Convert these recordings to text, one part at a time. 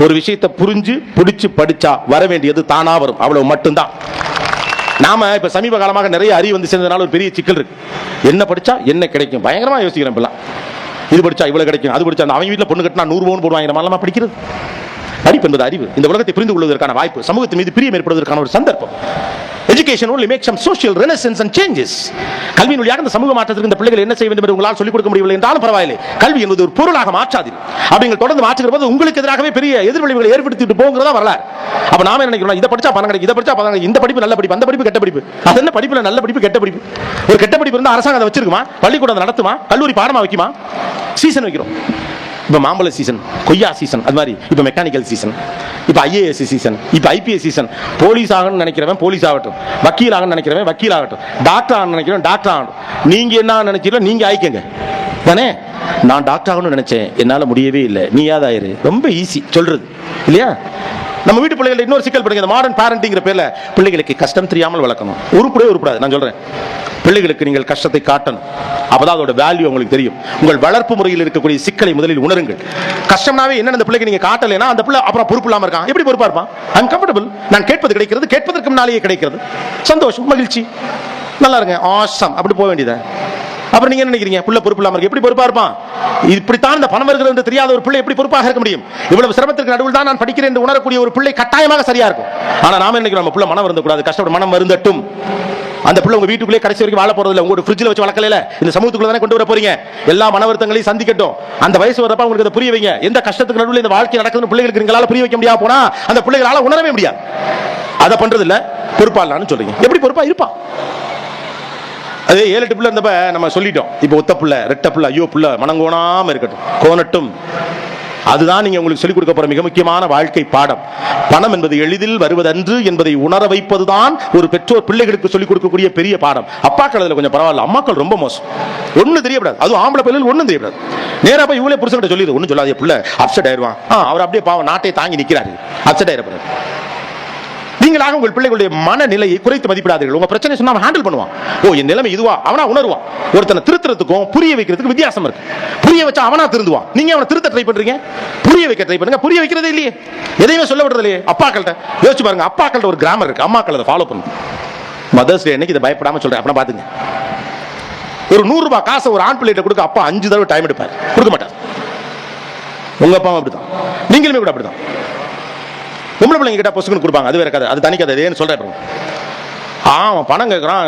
ஒரு விஷயத்தை புரிஞ்சு பிடிச்சு படிச்சா வர வேண்டியது தானா வரும். அவ்வளவு மட்டும்தான். நாம இப்ப சமீப காலமாக நிறைய அறிவு வந்து சேர்ந்ததுனால ஒரு பெரிய சிக்கல் இருக்கு. என்ன படிச்சா என்ன கிடைக்கும்? பயங்கரமா யோசிக்கிறேன் இப்பெல்லாம். இது படிச்சா இவ்வளவு கிடைக்கும். அது படிச்சா அந்த அவங்க வீட்டில் பொண்ணு கட்டினா நூறு பவுன் போடுவாங்க நம்ம படிக்கிறது. படிப்பு என்பது அறிவு. இந்த உலகத்தை புரிந்து கொள்வதற்கான வாய்ப்பு சமூகத்தின் மீது பிரியம் ஏற்படுவதற்கான ஒரு சந்தர்ப்பம். Education only make some social renaissance and changes கல்வியின் வழியாக இந்த சமூக மாற்றத்திற்கு இந்த பிள்ளைகள் என்ன செய்ய வேண்டும் என்று உங்களால் சொல்லிக் கொடுக்க முடியவில்லை என்றாலும் பரவாயில்லை. கல்வி என்பது ஒரு பொருளாக மாற்றாது. அப்படி நீங்கள் தொடர்ந்து மாற்றுகிற போது உங்களுக்கு எதிராகவே பெரிய எதிர்விளைவுகளை ஏற்படுத்திட்டு போங்கிறதா வரலாறு. அப்ப நாம என்ன நினைக்கிறோம்? இதை படிச்சா பணம் கிடைக்கும் இதை படிச்சா பணம் கிடைக்கும். இந்த படிப்பு நல்ல படிப்பு அந்த படிப்பு கெட்ட படிப்பு. அது என்ன படிப்புல நல்ல படிப்பு கெட்ட படிப்பு? ஒரு கெட்ட படிப்பு இருந்தால் அரசாங்கம் அதை வச்சிருக்குமா? பள்ளிக்கூடம் நடத்துமா? கல்லூரி பாடமா வைக்குமா? சீசன் வைக்கிறோம். இப்போ மாம்பழ சீசன் கொய்யா சீசன் அது மாதிரி. இப்போ மெக்கானிக்கல் சீசன் இப்போ ஐஏஎஸ் சீசன் இப்போ ஐபிஎஸ் சீசன் போலீஸ் ஆகணும்னு நினைக்கிறவன் போலீஸ் ஆகட்டும். வக்கீல் ஆகணும்னு நினைக்கிறவன் வக்கீல் ஆகட்டும். டாக்டர் ஆகணும்னு நினைக்கிறவன் டாக்டர் ஆகணும். நீங்கள் என்ன நினைக்கிறீங்களோ நீங்கள் ஆயிக்கங்க. தானே? நான் டாக்டர் ஆகணும்னு நினைச்சேன். என்னால் முடியவே இல்லை. நீ யாதாயிரு ரொம்ப ஈஸி சொல்கிறது இல்லையா? நம்ம வீட்டு பிள்ளைகள் இன்னொரு சிக்கல் படிங்க. இந்த மாடர்ன் பேரண்டிங்கிற பேர்ல பிள்ளைகளுக்கு கஷ்டம் தெரியாமல் வளர்க்கணும். உருப்படவே உருப்படாது. நான் சொல்றேன். பிள்ளைகளுக்கு நீங்கள் கஷ்டத்தை காட்டணும். அப்பதான் அதோட வேல்யூ உங்களுக்கு தெரியும். உங்கள் வளர்ப்பு முறையில் இருக்கக்கூடிய சிக்கலை முதலில் உணருங்கள். கஷ்டம்னாவே என்ன அந்த பிள்ளைக்கு நீங்க காட்டலைன்னா அந்த பிள்ளை அப்புறம் பொறுப்பு இல்லாம இருக்கான். எப்படி பொறுப்பா இருப்பான் அன்கம்ஃபர்டபுள் நான் கேட்பது கிடைக்கிறது கேட்பதற்கு முன்னாலேயே கிடைக்கிறது. சந்தோஷம் மகிழ்ச்சி. நல்லா இருங்க. ஆசம் அப்படி போக வேண்டியது? அப்புறம் நீங்க என்ன நினைக்கிறீங்க? புள்ள பொறுப்பு இல்லாம இருக்கு. எப்படி பொறுப்பா இருப்பான்? இப்படித்தான் இந்த பணம் வருகிறது என்று தெரியாத ஒரு பிள்ளை எப்படி பொறுப்பாக இருக்க முடியும்? இவ்வளவு சிரமத்திற்கு நடுவில் தான் நான் படிக்கிறேன் என்று உணரக்கூடிய ஒரு பிள்ளை கட்டாயமாக சரியா இருக்கும். ஆனா நாம நினைக்கிறோம்? நம்ம பிள்ளை மனம் வருந்தக்கூடாது கஷ்டப்பட மனம் வருந்தட்டும். அந்த பிள்ளை உங்க வீட்டுக்குள்ளே கடைசி வரைக்கும் வாழ போறது இல்ல உங்க ஃப்ரிட்ஜில் வச்சு வளர்க்கல இந்த சமூகத்துக்குள்ள தானே கொண்டு வர போறீங்க? எல்லா மன வருத்தங்களையும் சந்திக்கட்டும். அந்த வயசு வரப்ப உங்களுக்கு அதை புரிய வைங்க. எந்த கஷ்டத்துக்கு நடுவில் இந்த வாழ்க்கை நடக்குதுன்னு பிள்ளைகளுக்கு எங்களால புரிய வைக்க முடியாது போனா அந்த பிள்ளைகளால உணரவே முடியாது. அதை பண்றது இல்ல பொறுப்பா இல்லான்னு சொல்றீங்க. எப்படி பொறுப்பா இருப்பான்? அதே ஏழு எட்டு பிள்ளை இருந்தப்ப நம்ம சொல்லிட்டோம். இப்போ ஒத்த பிள்ளை ரெட்ட பிள்ளை ஐயோ பிள்ளை மனங்கோணாம இருக்கட்டும். கோணட்டும். அதுதான் நீங்க உங்களுக்கு சொல்லிக் கொடுக்க போற மிக முக்கியமான வாழ்க்கை பாடம். பணம் என்பது எளிதில் வருவதன்று என்பதை உணர வைப்பதுதான் ஒரு பெற்றோர் பிள்ளைகளுக்கு சொல்லிக் கொடுக்கக்கூடிய பெரிய பாடம். அப்பாக்கள் அதுல கொஞ்சம் பரவாயில்ல. அம்மாக்கள் ரொம்ப மோசம். ஒண்ணு தெரியப்படாது. அதுவும் ஆம்பளை பிள்ளைகள் ஒண்ணும் தெரியப்படாது. நேரா போய் இவளே புருஷன் சொல்லிடுது. ஒன்றும் சொல்லாதே பிள்ளை. அப்செட் ஆயிடுவான். அவர் அப்படியே பாவம் நாட்டை தாங்கி நிக்கிறாரு. அப்செட் ஆயிடப்படுறாரு நீங்களாக உங்கள் பிள்ளைகளுடைய மனநிலையை குறைத்து மதிப்பிடாதீர்கள். உங்க பிரச்சனை சொன்னா அவன் ஹேண்டில் பண்ணுவான். ஓ என் நிலைமை இதுவா? அவனா உணர்வான். ஒருத்தனை திருத்துறதுக்கும் புரிய வைக்கிறதுக்கு வித்தியாசம் இருக்கு. புரிய வச்சா அவனா திருந்துவான். நீங்க அவனை திருத்த ட்ரை பண்றீங்க? புரிய வைக்க ட்ரை பண்ணுங்க. புரிய வைக்கிறதே இல்லையே. எதையுமே சொல்ல விடுறது இல்லையே. அப்பாக்கள்கிட்ட யோசிச்சு பாருங்க. அப்பாக்கள்கிட்ட ஒரு கிராமர் இருக்கு. அம்மாக்கள் அதை ஃபாலோ பண்ணும் மதர்ஸ் டே அன்னைக்கு இதை பயப்படாம சொல்றேன். அப்படின்னா பாத்துங்க. ஒரு நூறு ரூபாய் காசை ஒரு ஆண் பிள்ளைகிட்ட கொடுக்க அப்பா அஞ்சு தடவை டைம் எடுப்பார். கொடுக்க மாட்டார். உங்க அப்பாவும் அப்படிதான் நீங்களுமே கூட அப்படிதான் பொம்பளை பிள்ளைங்க கிட்ட பொசுக்குன்னு கொடுப்பாங்க. அது வேற கதை. அது தனி கதை. ஏன்னு சொல்கிறேன் ஆமாம் ஆ, பணம் கேட்குறான்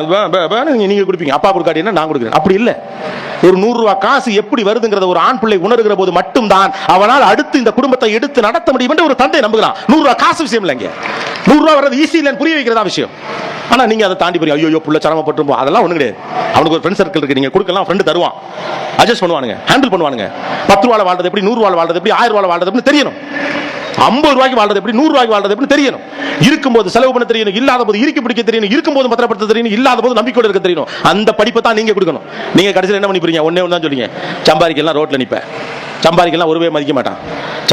நீங்கள் நீங்க கொடுப்பீங்க. அப்பா கொடுக்காட்டினா நான் கொடுக்குறேன். அப்படி இல்லை. ஒரு நூறுரூவா காசு எப்படி வருதுங்கிறத ஒரு ஆண் பிள்ளை உணர்கிற போது மட்டும்தான் அவனால் அடுத்து இந்த குடும்பத்தை எடுத்து நடத்த முடியும் என்று ஒரு தந்தை நம்புகிறான். நூறுரூவா காசு விஷயம் இல்லைங்க. நூறுரூவா வர்றது ஈஸி இல்லைன்னு புரிய வைக்கிறதா விஷயம்? ஆனா நீங்கள் அதை தாண்டி போறீங்க. ஐயோ புள்ள சிரமப்பட்டு அதெல்லாம் ஒன்றும் கிடையாது. அவனுக்கு ஒரு ஃப்ரெண்ட் சர்க்கிள் இருக்கு. நீங்கள் கொடுக்கலாம். ஃப்ரெண்டு தருவான். அட்ஜஸ்ட் பண்ணுவானுங்க. ஹேண்டில் பண்ணுவானுங்க. பத்து ரூபாவில் வாழ்றது எப்படி? நூறு வாழ்றது எப்படி? ஆயிரம் ரூபாவில் வாழ்றது எப்படி தெரியணும். ஐம்பது ரூபாய்க்கு வாழ்றது எப்படி? நூறு ரூபாய்க்கு வாழ்றது எப்படி தெரியணும். இருக்கும்போது செலவு பண்ண தெரியணும் இல்லாத போது இறுக்கி பிடிக்க தெரியணும் இருக்கும்போது பத்திரப்படுத்த தெரியணும் இல்லாத போது நம்பிக்கையோட இருக்க தெரியணும். அந்த படிப்பை தான் நீங்க கொடுக்கணும். நீங்க கடைசியில் என்ன பண்ணி ஒன்னே ஒன்று தான் சொல்லுங்க சம்பாதிக்கலாம் ரோட்ல நிற்பேன் சம்பாதிக்கலாம் ஒருவே மதிக்க மாட்டான்.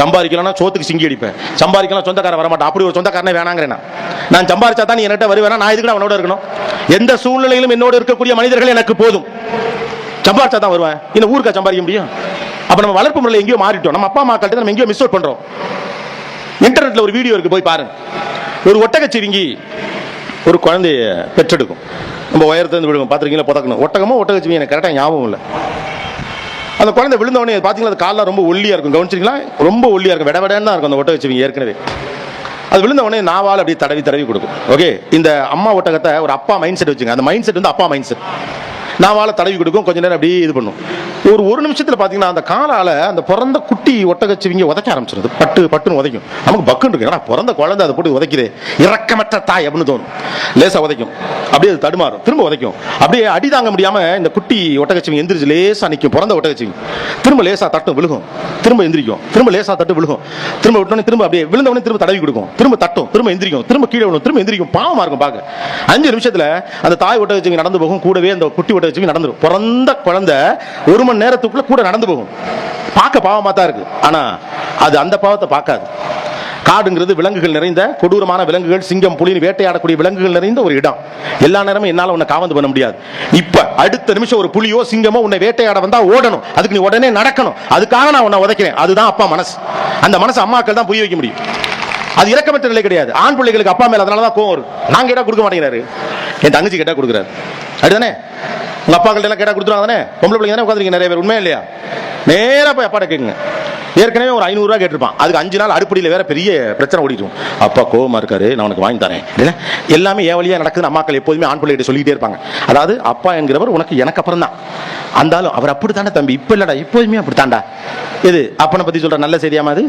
சம்பாதிக்கலன்னா சோத்துக்கு சிங்கி அடிப்பேன். சம்பாதிக்கலாம் சொந்தக்காரன் வர மாட்டான் அப்படி ஒரு சொந்தக்காரனே வேணாங்கிறேன் நான். நான் சம்பாதிச்சா தான் நீ என்கிட்ட வருவேனா? நான் இதுக்கு அவனோட இருக்கணும்? எந்த சூழ்நிலையிலும் என்னோட இருக்கக்கூடிய மனிதர்கள் எனக்கு போதும். சம்பாதிச்சா தான் வருவேன். இந்த ஊருக்கா சம்பாதிக்க முடியும்? அப்ப நம்ம வளர்ப்பு முறையில் எங்கேயோ மாறிட்டோம். நம்ம அப்பா அம்மா கிட்ட நம்ம எங்கேயோ மிஸ் அவுட் பண்றோம். இன்டர்நெட்ல ஒரு வீடியோ இருக்கு போய் பாருங்க ஒரு ஒட்டகச்சிவிங்கி ஒரு குழந்தைய பெற்றெடுக்கும். நம்ம உயரத்துலேருந்து விழுகும் பார்த்துருக்கீங்களா புதக்கணும். ஒட்டகமோ ஒட்டகச்சிவிங்க எனக்கு கரெக்டாக ஞாபகம் இல்லை. அந்த குழந்தை விழுந்த உடனே பார்த்தீங்களா அது காலில் ரொம்ப ஒல்லியாக இருக்கும். கவனிச்சிங்களா ரொம்ப ஒல்லியாக இருக்கும். விட விடன்னு தான் இருக்கும் அந்த ஒட்டகச்சிவிங்க ஏற்கனவே. அது விழுந்த உடனே நாவால் அப்படியே தடவி தடவி கொடுக்கும். ஓகே இந்த அம்மா ஒட்டகத்தை ஒரு அப்பா மைண்ட் செட் வச்சுங்க. அந்த மைண்ட் செட் வந்து அப்பா மைண்ட் செட் நாவால தடவி கொடுக்கும் கொஞ்ச நேரம் அப்படியே இது பண்ணும். ஒரு ஒரு நிமிஷத்துல பாத்தீங்கன்னா அந்த காலால அந்த பிறந்த குட்டி ஒட்டகச்சிவிங்க உதைக்க ஆரம்பிச்சிருது. பட்டு பட்டுன்னு உதைக்கும். நமக்கு பக்குன்னு இருக்கு. ஏன்னா பிறந்த குழந்தை அதை போட்டு உதைக்குது. இரக்கமற்ற தாய் அப்படின்னு தோணும். லேசா உதைக்கும். அப்படியே அது தடுமாறும். திரும்ப உதைக்கும். அப்படியே அடி தாங்க முடியாம இந்த குட்டி ஒட்டகச்சிவிங்க எந்திரிச்சு லேசா நிற்கும் பிறந்த ஒட்டகச்சிவிங்க. திரும்ப லேசா தட்டும் விழுகும். திரும்ப எந்திரிக்கும். திரும்ப லேசா தட்டு விழுகும். திரும்ப விட்டோன்னே திரும்ப அப்படியே விழுந்த உடனே திரும்ப தடவி கொடுக்கும். திரும்ப தட்டும். திரும்ப எந்திரிக்கும். திரும்ப கீழே விழும். திரும்ப எந்திரிக்கும். பாவமா இருக்கும் பார்க்க. அஞ்சு நிமிஷத்துல அந்த தாய் ஒட்டகச்சிவிங்க நடந்து போகும். கூடவே அந்த குட்டி ஒட்டகச்சிவிங்க நடந்துடும் பிறந்த குழந்தை ஒரு மணி நேரத்துக்குள்ள கூட நடந்து போகும். பார்க்க பாவமாக தான் இருக்கு. ஆனால் அது அந்த பாவத்தை பார்க்காது. காடுங்கிறது விலங்குகள் நிறைந்த கொடூரமான விலங்குகள் சிங்கம் புலின்னு வேட்டையாடக்கூடிய விலங்குகள் நிறைந்த ஒரு இடம். எல்லா நேரமும் என்னால் உன்னை காவந்து பண்ண முடியாது. இப்ப அடுத்த நிமிஷம் ஒரு புலியோ சிங்கமோ உன்னை வேட்டையாட வந்தா ஓடணும். அதுக்கு நீ உடனே நடக்கணும். அதுக்காக நான் உன்னை உதைக்கிறேன். அதுதான் அப்பா மனசு. அந்த மனசு அம்மாக்கள் தான் புரிய வைக்க முடியும். அது இறக்கமற்ற நிலை கிடையாது. ஆண் பிள்ளைகளுக்கு அப்பா மேல அதனால தான் கோவம் வரும். நான் கேட்டா கொடுக்க மாட்டேங்கிறாரு. என் தங்கச்சி கேட்டா கொடுக்குறாரு. அப்படிதானே? உங்க அப்பாக்கள்ட்ட எல்லாம் கேட்டா கொடுத்துருவாங்க தானே? பொம்பளை பிள்ளைங்க தானே உட்காந்துருக்கீங்க நிறைய பேர் உண்மையா இல்லையா? நேரா போய் அப்பாட்ட கேட்குங்க ஏற்கனவே ஒரு ஐநூறுரூவா கேட்டிருப்பான். அதுக்கு அஞ்சு நாள் அடுப்படியில் வேற பெரிய பிரச்சனை ஓடிடும் அப்பா கோபமா இருக்காரு நான் உனக்கு வாங்கி தரேன். எல்லாமே ஏன் வழியா நடக்குதுன்னு அம்மாக்கள் எப்போதுமே ஆண் பிள்ளைகிட்ட சொல்லிக்கிட்டே இருப்பாங்க. அதாவது அப்பா என்கிறவர் உனக்கு எனக்கு அப்புறம் தான் அந்தாலும் அவர் அப்படித்தானே தம்பி. இப்போ இல்லடா எப்போதுமே அப்படித்தான்டா. இது அப்பனை பத்தி சொல்ற நல்ல செய்தியாமா அது?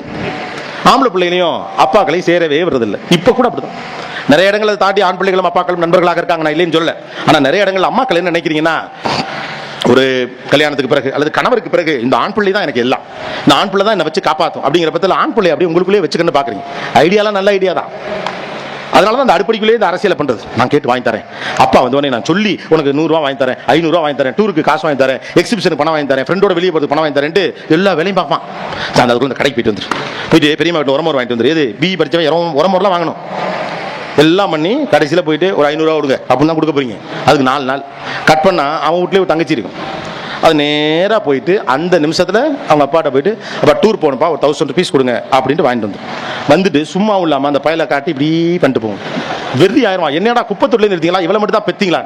ஆம்பளை பிள்ளைகளையும் அப்பாக்களையும் சேரவே வர்றதில்லை இப்போ கூட அப்படிதான். நிறைய இடங்களை தாண்டி ஆண் பிள்ளைகளும் அப்பாக்களும் நண்பர்களாக இருக்காங்க நான் இல்லைன்னு சொல்ல ஆனால் நிறைய இடங்கள் அம்மாக்கள் என்ன நினைக்கிறீங்கன்னா ஒரு கல்யாணத்துக்கு பிறகு அல்லது கணவருக்கு பிறகு இந்த ஆண் பிள்ளை தான் எனக்கு எல்லாம். இந்த ஆண் பிள்ளை தான் என்னை வச்சு காப்பாற்றும் அப்படிங்கிற பத்தில ஆண் பிள்ளை அப்படி உங்களுக்குள்ளேயே வச்சுக்கன்னு பார்க்குறீங்க. ஐடியாலாம் நல்ல ஐடியா தான். அதனால தான் அந்த அடுப்படிக்குள்ளே இந்த அரசியலை பண்றது. நான் கேட்டு வாங்கி தரேன். அப்பா வந்து உடனே நான் சொல்லி உனக்கு நூறுரூவா வாங்கி தரேன் ஐநூறுரூவா வாங்கி தரேன் டூருக்கு காசு வாங்கி தரேன் எக்ஸிபிஷனுக்கு பணம் வாங்கி தரேன் ஃப்ரெண்டோட வெளியே போகிறது பணம் வாங்கி தரேன்ட்டு எல்லா வேலையும் பார்ப்பான். நான் அதுக்குள்ள இந்த கடைக்கு போயிட்டு வந்துரு போயிட்டு பெரியம்மா வீட்டு உரமோர் வாங்கிட்டு வந்துரு எது? பி படிச்சவன் உரம் உரமோர்லாம் வாங்கணும். எல்லாம் பண்ணி கடைசியில் போயிட்டு ஒரு ஐநூறுரூவா கொடுங்க. அப்படின்னு தான் கொடுக்க போறீங்க. அதுக்கு நாலு நாள். கட் பண்ணால் அவன் வீட்லேயே ஒரு தங்கச்சி இருக்கும். அது நேராக போயிட்டு அந்த நிமிஷத்தில் அவங்க அப்பாட்ட போயிட்டு அப்பா டூர் போகணும்ப்பா ஒரு தௌசண்ட் ருபீஸ் கொடுங்க அப்படின்ட்டு வாங்கிட்டு வந்து வந்துட்டு சும்மாவும் இல்லாமல் அந்த பயலை காட்டி இப்படி பண்ணிட்டு போகும் வெறி ஆயிரும் என்னடா குப்பத்தொட்டிலே நிறுத்திங்களா? இவ்வளோ மட்டும் தான் பெத்திங்களா?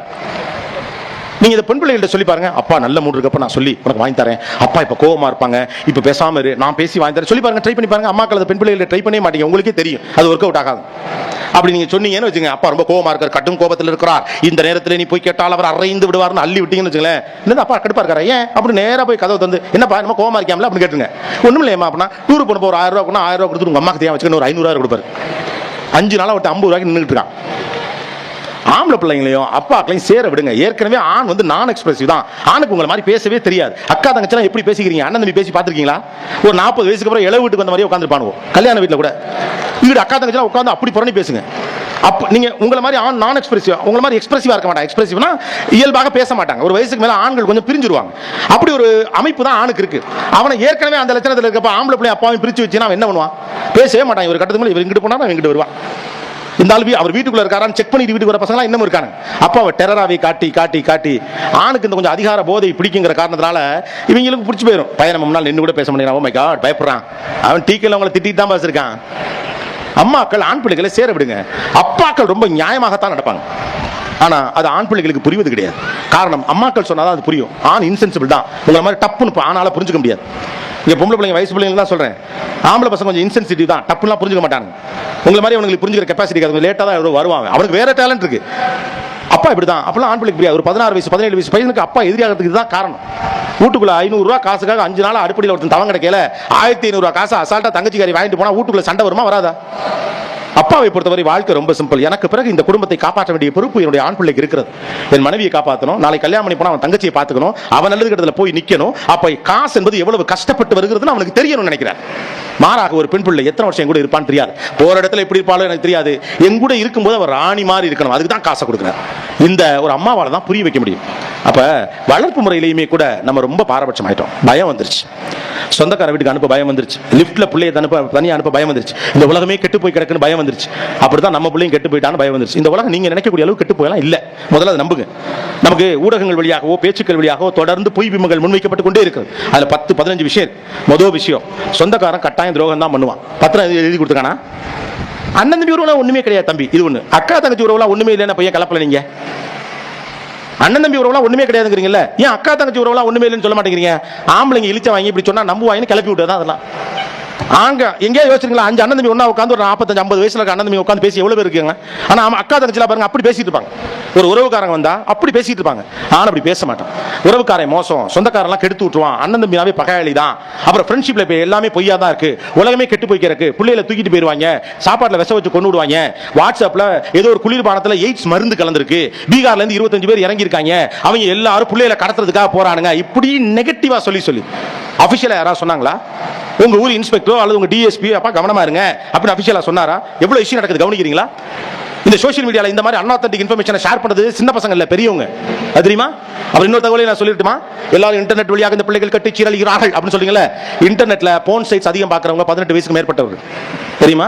நீங்க இதை பெண் பிள்ளைகள்ட்ட சொல்லி பாருங்க. அப்பா நல்ல மூடு இருக்கப்ப நான் சொல்லி உனக்கு வாங்கி தரேன். அப்பா இப்ப கோவமா இருப்பாங்க. இப்ப பேசாம இரு. நான் பேசி வாங்கி தரேன். சொல்லி பாருங்க ட்ரை பண்ணி பாருங்க. அம்மாக்கள் அதை பெண் பிள்ளைகளை ட்ரை பண்ணவே மாட்டீங்க. உங்களுக்கே தெரியும். அது ஒர்க் அவுட் ஆகாது. அப்படி நீங்க சொன்னீங்கன்னு வச்சுங்க அப்பா ரொம்ப கோவமா இருக்கார். கட்டும் கோபத்தில் இருக்கிறார். இந்த நேரத்தில் நீ போய் கேட்டால் அவர் அரைந்து விடுவார்னு அள்ளி விட்டீங்கன்னு வச்சுங்களேன் இல்லை அப்பா கடுப்பா இருக்காரு. ஏன்? அப்படி நேரா போய் கதவை தந்து என்னப்பா நம்ம கோவமா இருக்காமல அப்படின்னு கேட்டுங்க ஒண்ணும் இல்லையம்மா அப்படின்னா டூர் போன ஒரு ஆயிரம் ரூபா ஆயிரம் ரூபா கொடுத்துட்டு உங்க அம்மாக்கு தேவை வச்சுக்கணும் ஒரு ஐநூறு கொடுப்பாரு. அஞ்சு நாள் விட்டு ஐம்பது ரூபாய்க்கு நின்றுட்டு இருக்கான். ஆம்பளை பிள்ளைங்களையும் அப்பாக்களையும் சேர விடுங்க. ஏற்கனவே ஆண் வந்து நான் எக்ஸ்பிரசிவ் தான். ஆணுக்கு உங்களை மாதிரி பேசவே தெரியாது. அக்கா தங்கச்சிலாம் எப்படி பேசிக்கிறீங்க? அண்ணன் தம்பி பேசி பார்த்துருக்கீங்களா? ஒரு நாற்பது வயசுக்கு அப்புறம் இளவு வீட்டுக்கு வந்த மாதிரி உட்காந்துருப்பானுவோம் கல்யாண வீட்டில் கூட. வீடு அக்கா தங்கச்சிலாம் உட்காந்து அப்படி புறணி பேசுங்க. அப்போ நீங்க உங்களை மாதிரி ஆண் நான் எக்ஸ்பிரசிவ் உங்களை மாதிரி எக்ஸ்பிரசிவாக இருக்க மாட்டாங்க. எக்ஸ்பிரசிவ்னா இயல்பாக பேச மாட்டாங்க. ஒரு வயசுக்கு மேலே ஆண்கள் கொஞ்சம் பிரிஞ்சிருவாங்க. அப்படி ஒரு அமைப்பு தான் ஆணுக்கு இருக்கு. அவனை ஏற்கனவே அந்த லட்சணத்தில் இருக்கப்ப ஆம்பளை பிள்ளை அப்பாவையும் பிரிச்சு வச்சுன்னா அவன் என்ன பண்ணுவான்? பேசவே மாட்டான். இவர் கட்டத்துக்கு மேலே இவர் இங்கிட்டு போனா இங்கிட்டு வருவான். இந்த ஆள் வீ- அவர் வீட்டுக்குள்ள இருக்காரான்னு செக் பண்ணிட்டு வீட்டுக்கு வர பசங்க இன்னும் இருக்காங்க அப்போ அவர் டெரராவை காட்டி காட்டி காட்டி ஆணுக்கு இந்த கொஞ்சம் அதிகார போதை பிடிக்குங்கிற காரணத்தினால இவங்களுக்கு பிடிச்சி போயிடும் பையன் நம்ம முன்னால் நின்று கூட பேச முடியாது மை காட் பயப்படுறான். அவன் டீக்கில் அவங்களை திட்டிட்டு தான் பேசிருக்கான். அம்மாக்கள் ஆண் பிள்ளைகளை சேர விடுங்க. அப்பாக்கள் ரொம்ப நியாயமாகத்தான் நடப்பாங்க. ஆனால் அது ஆண் பிள்ளைகளுக்கு புரிவது கிடையாது. காரணம் அம்மாக்கள் சொன்னால் அது புரியும். ஆண் இன்சென்சிபிள் தான். உங்களை மாதிரி டப்புன்னு ஆனால் புரிஞ்சுக்க முடியாது. இங்கே பொம்பளை பிள்ளைங்க வயசு பிள்ளைங்க தான் சொல்கிறேன் ஆம்பளை பசங்க கொஞ்சம் இன்சென்சிட்டிவ் தான். டப்புலாம் புரிஞ்சுக்க மாட்டாங்க உங்களை மாதிரி அவங்களுக்கு புரிஞ்சுக்கிற கெப்பாசிட்டி அது லேட்டாக தான் எவ்வளோ வருவாங்க. அவனுக்கு வேற டேலண்ட் இருக்கு. அப்பா இப்படி தான் அப்பெல்லாம் ஆண் பிள்ளைக்கு புரியாது. ஒரு பதினாறு வயசு பதினேழு வயசு பையனுக்கு அப்பா எதிரியாகிறதுக்கு தான் காரணம். வீட்டுக்குள்ள ஐநூறுரூவா காசுக்காக அஞ்சு நாள் அடிப்படையில் ஒருத்தன் தவங்க கிடைக்கல. ஆயிரத்தி ஐநூறுரூவா காசு தங்கச்சி தங்கச்சிக்காரி வாங்கிட்டு போனால் வீட்டுக்குள்ள சண்டை வருமா வராதா? அப்பாவை பொறுத்தவரை வாழ்க்கை ரொம்ப சிம்பிள் எனக்கு பிறகு இந்த குடும்பத்தை காப்பாற்ற வேண்டிய பொறுப்பு என்னுடைய ஆண் பிள்ளைக்கு இருக்கிறது. என் மனைவியை காப்பாற்றணும் நாளை கல்யாணம் பண்ணி போனால் அவன் தங்கச்சியை பார்த்துக்கணும். அவன் நல்லது கிட்டத்தில் போய் நிற்கணும் அப்போ காசு என்பது எவ்வளவு கஷ்டப்பட்டு வருகிறதுன்னு அவனுக்கு தெரியணும்னு நினைக்கிறேன் மாறாக ஒரு பெண் பிள்ளை எத்தனை வருஷம் கூட இருப்பான்னு தெரியாது. போற இடத்துல எப்படி இருப்பாளோ எனக்கு தெரியாது. என் கூட இருக்கும்போது அவர் ராணி மாதிரி இருக்கணும். அதுக்கு தான் காசை கொடுக்குறாரு. இந்த ஒரு அம்மாவால் தான் புரிய வைக்க முடியும். அப்போ வளர்ப்பு முறையிலையுமே கூட நம்ம ரொம்ப பாரபட்சம் ஆயிட்டோம் பயம் வந்துருச்சு. சொந்தக்கார வீட்டுக்கு அனுப்ப பயம் வந்துருச்சு. லிஃப்ட்ல பிள்ளையை அனுப்ப தனியாக அனுப்ப பயம் வந்துருச்சு. இந்த உலகமே கெட்டு போய் கிடக்குன்னு பயம் வந்துருச்சு. அப்படிதான் நம்ம பிள்ளையும் கெட்டு போயிட்டான்னு பயம் வந்துருச்சு. இந்த உலகம் நீங்க நினைக்கக்கூடிய அளவு கெட்டு போயலாம் இல்லை. முதல்ல அதை நம்புங்க. நமக்கு ஊடகங்கள் வழியாகவோ பேச்சுக்கள் வழியாகவோ தொடர்ந்து பொய் பிம்பங்கள் முன்வைக்கப்பட்டு கொண்டே இருக்குது. அதுல பத்து பதினஞ்சு விஷயம். மொதல் விஷயம் சொந்தக்காரன் கட்டாயம் துரோகம் தான் பண்ணுவான். பத்திரம் எழுதி- எழுதி கொடுத்துக்கானா அண்ணன் தம்பி உறவுலாம் ஒண்ணுமே கிடையாது தம்பி. இது ஒன்று அக்கா தங்கச்சி உறவுலாம் ஒண்ணுமே இல்லைன்னா பையன் கலப்பல நீங்கள் அண்ணன் தம்பி உறவுலாம் ஒண்ணுமே கிடையாதுங்கிறீங்களா ஏன் அக்கா தங்கச்சி உறவுலாம் ஒண்ணுமே இல்லைன்னு சொல்ல மாட்டேங்கிறீங்க? ஆம்பளைங்க இழிச்ச வாங்கி இப்படி சொன்னா நம்புவாங்கன்னு கிளப்பி விட்டதான் அதெல்லாம். ஆங்க எங்கேயாவது யோசிச்சிருங்களா? அஞ்சு அண்ணன் தம்பி ஒன்றா உட்காந்து ஒரு நாற்பத்தஞ்சு ஐம்பது வயசுல இருக்க அண்ணன் தம்பி உட்காந்து பேசி எவ்வளோ பேர் இருக்காங்க? ஆனால் அக்கா தங்கச்சிலாம் பாருங்க அப்படி பேசிட்டு இருப்பாங்க. ஒரு உறவுக்காரங்க வந்தா அப்படி பேசிட்டு இருப்பாங்க. ஆனா அப்படி பேச மாட்டான். உறவுக்காரன் மோசம். சொந்தக்காரெல்லாம் கெடுத்து விட்டுருவான். அண்ணன் தம்பினாவே பகையாளி தான் அப்புறம் ஃப்ரெண்ட்ஷிப்ல இப்போ எல்லாமே பொய்யா தான் இருக்கு. உலகமே கெட்டு போய்க்கிறக்கு பிள்ளைகளை தூக்கிட்டு போயிடுவாங்க சாப்பாட்டில் விஷ வச்சு கொண்டு விடுவாங்க. வாட்ஸ்அப்ல ஏதோ ஒரு குளிர்பானத்தில் எய்ட்ஸ் மருந்து கலந்துருக்கு. பீகார்லேருந்து இருபத்தஞ்சு பேர் இறங்கியிருக்காங்க. அவங்க எல்லாரும் பிள்ளைகளை கடத்துறதுக்காக போறானுங்க. இப்படி நெகட்டிவா சொல்லி சொல்லி. அஃபிஷியலாக யாராவது சொன்னாங்களா? உங்க ஊர் இன்ஸ்பெக்டரோ அல்லது உங்க டிஎஸ்பி அப்பா கவனமா இருங்க அப்படின்னு அபிஷியலா சொன்னாரா? எவ்வளவு விஷயம் நடக்குது கவனிக்கிறீங்களா? இந்த சோஷியல் மீடியால இந்த மாதிரி அன்ஆத்தன்டிக் இன்ஃபர்மேஷனை ஷேர் பண்றது சின்ன பசங்க இல்ல பெரியவங்க. அது தெரியுமா? அப்புறம் இன்னொரு தகவலை நான் சொல்லிட்டுமா எல்லாரும் இன்டர்நெட் வழியாக இந்த பிள்ளைகள் கட்டி சீரழிகிறார்கள் அப்படின்னு சொல்றீங்களே இன்டர்நெட்ல போன் சைட்ஸ் அதிகம் பார்க்குறவங்க பதினெட்டு வயசுக்கு மேற்பட்டவர்கள். தெரியுமா?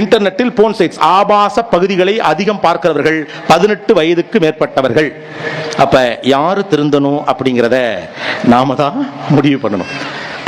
இன்டர்நெட்டில் போன் சைட்ஸ் ஆபாச பகுதிகளை அதிகம் பார்க்கிறவர்கள் பதினெட்டு வயதுக்கு மேற்பட்டவர்கள். அப்ப யாரு திருந்தணும் அப்படிங்கிறத நாம தான் முடிவு பண்ணணும்.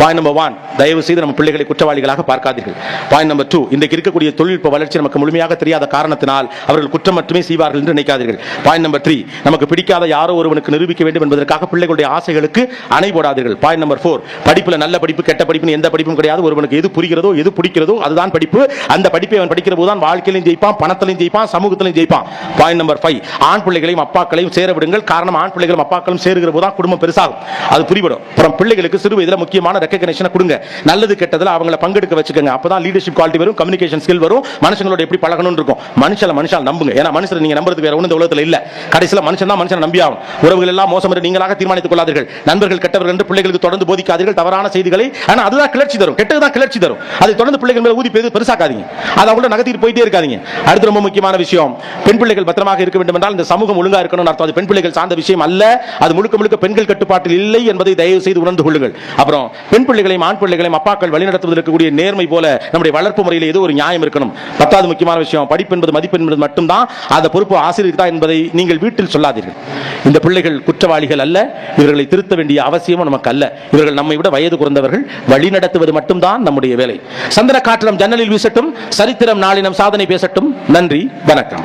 பாயிண்ட் நம்பர் ஒன் தயவு செய்து நம்ம பிள்ளைகளை குற்றவாளிகளாக பார்க்காதீர்கள். பாயிண்ட் நம்பர் டூ இன்றைக்கு இருக்கக்கூடிய தொழில்நுட்ப வளர்ச்சி நமக்கு முழுமையாக தெரியாத காரணத்தினால் அவர்கள் குற்றம் மட்டுமே செய்வார்கள் என்று நினைக்காதீர்கள். பாயிண்ட் நம்பர் த்ரீ நமக்கு பிடிக்காத யாரோ ஒருவனுக்கு நிரூபிக்க வேண்டும் என்பதற்காக பிள்ளைகளுடைய ஆசைகளுக்கு அணை போடாதீர்கள். பாயிண்ட் நம்பர் ஃபோர் படிப்பில் நல்ல படிப்பு கெட்ட படிப்புன்னு எந்த படிப்பும் கிடையாது. ஒருவனுக்கு எது புரிகிறதோ எது பிடிக்கிறதோ அதுதான் படிப்பு. அந்த படிப்பை அவன் படிக்கிற போது தான் வாழ்க்கையிலும் ஜெயிப்பான் பணத்திலையும் ஜெயிப்பான் சமூகத்திலையும் ஜெயிப்பான். பாயிண்ட் நம்பர் ஃபைவ் ஆண் பிள்ளைகளையும் அப்பாக்களையும் சேர விடுங்கள். காரணம் ஆண் பிள்ளைகளும் அப்பாக்களும் சேருகிற போது தான் குடும்பம் பெருசாகும். அது புரிவிடும் அப்புறம் பிள்ளைகளுக்கு சிறு வயதில் முக்கியமான ரெக்கக்னேஷனை கொடுங்க. நல்லது கெட்டதில் அவங்கள பங்கெடுக்க வச்சுக்கோங்க. அப்பதான் லீடர்ஷிப் குவாலிட்டி வரும் கம்யூனிகேஷன் ஸ்கில் வரும் மனுஷங்களோட எப்படி பழகணும்னு இருக்கும் மனுஷன் மனுஷால் நம்புங்க. ஏன்னா மனுஷன் நீங்க நம்புறதுக்கு வேற ஒன்றும் இந்த உலகத்தில் இல்ல. கடைசியில மனுஷன் தான் மனுஷனை நம்பி ஆகும் உறவுகள் எல்லாம் மோசம் என்று நீங்களாக தீர்மானித்துக் கொள்ளாதீர்கள். நண்பர்கள் கெட்டவர்கள் என்று பிள்ளைகளுக்கு தொடர்ந்து போதிக்காதீர்கள். தவறான செய்திகளை ஆனால் அதுதான் கிளர்ச்சி தரும். கெட்டது தான் கிளர்ச்சி தரும். அதை தொடர்ந்து பிள்ளைகள் மேலே ஊதி பெரு பெருசாக்காதீங்க. அதை அவங்கள நகர்த்திட்டு போயிட்டே இருக்காதீங்க. அடுத்து ரொம்ப முக்கியமான விஷயம். பெண் பிள்ளைகள் பத்திரமாக இருக்க வேண்டும் என்றால் இந்த சமூகம் ஒழுங்கா இருக்கணும் அர்த்தம். அது பெண் பிள்ளைகள் சார்ந்த விஷயம் அல்ல. அது முழுக்க முழுக்க பெண்கள் கட்டுப்பாட்டில் இல்லை என்பதை தயவு செய்து உணர்ந்து கொள்ளுங்கள். அப்புறம் பெண் பிள்ளைகளையும் ஆண் பிள்ளைகளையும் அப்பாக்கள் வழிநடத்துவதற்கு இருக்கக்கூடிய நேர்மை போல நம்முடைய வளர்ப்பு முறையில் ஏதோ ஒரு நியாயம் இருக்கணும். பத்தாவது முக்கியமான விஷயம் படிப்பு என்பது மதிப்பு என்பது மட்டும்தான். அந்த பொறுப்பு ஆசிரியர் தான் என்பதை நீங்கள் வீட்டில் சொல்லாதீர்கள். இந்த பிள்ளைகள் குற்றவாளிகள் அல்ல இவர்களை திருத்த வேண்டிய அவசியமும் நமக்கு அல்ல. இவர்கள் நம்மை விட வயது குறைந்தவர்கள் வழிநடத்துவது மட்டும்தான் நம்முடைய வேலை. சந்திர காற்றம் ஜன்னலில் வீசட்டும் சரித்திரம் நாளினம் சாதனை பேசட்டும். நன்றி வணக்கம்.